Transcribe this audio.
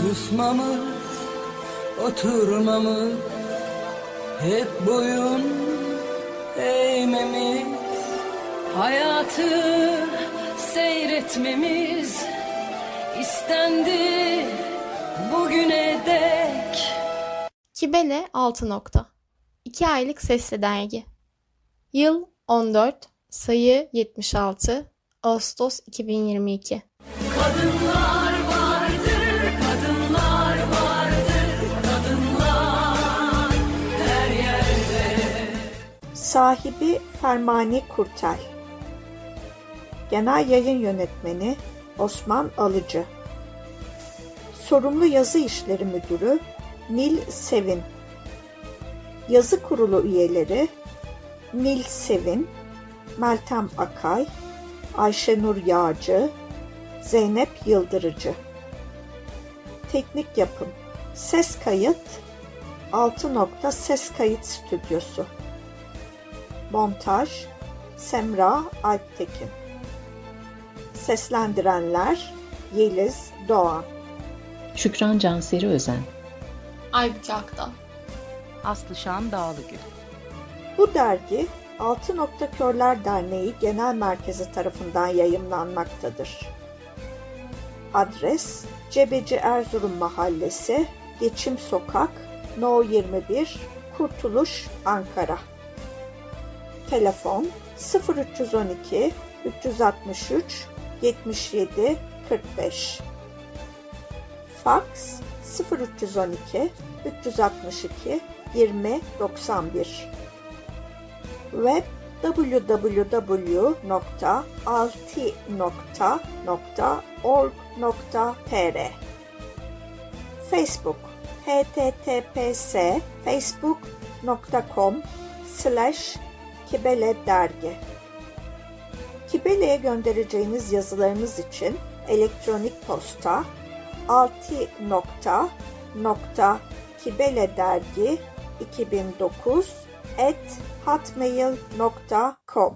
Susmamız, oturmamız, hep boyun eğmemiz, hayatı seyretmemiz istendi bugüne dek. Kibele 6 nokta. 2 aylık sesli dergi. Yıl 14, sayı 76, Ağustos 2022. Kadınlar vardır, Sahibi Fermani Kurtel Genel Yayın Yönetmeni Osman Alıcı. Sorumlu Yazı İşleri Müdürü Nil Sevin. Yazı Kurulu üyeleri Nil Sevin, Meltem Akay, Ayşenur Yağcı, Zeynep Yıldırıcı. Teknik Yapım Ses Kayıt 6 nokta Ses Kayıt Stüdyosu Montaj Semra Alptekin Seslendirenler Yeliz Doğan Şükran Canseri Özen Aybüke Akdal. Aslı Şan Dağlıgül. Bu dergi Altı Nokta Körler Derneği Genel Merkezi tarafından yayımlanmaktadır. Adres Cebeci Erzurum Mahallesi, Geçim Sokak, No 21, Kurtuluş, Ankara. Telefon 0312 363 77 45 Fax 0312 362 20 91 Web www.alti.org.tr Facebook https facebook.com slash kibele dergi. Kibele'ye göndereceğiniz yazılarınız için elektronik posta alti.kibeledergi 2009 at hotmail.com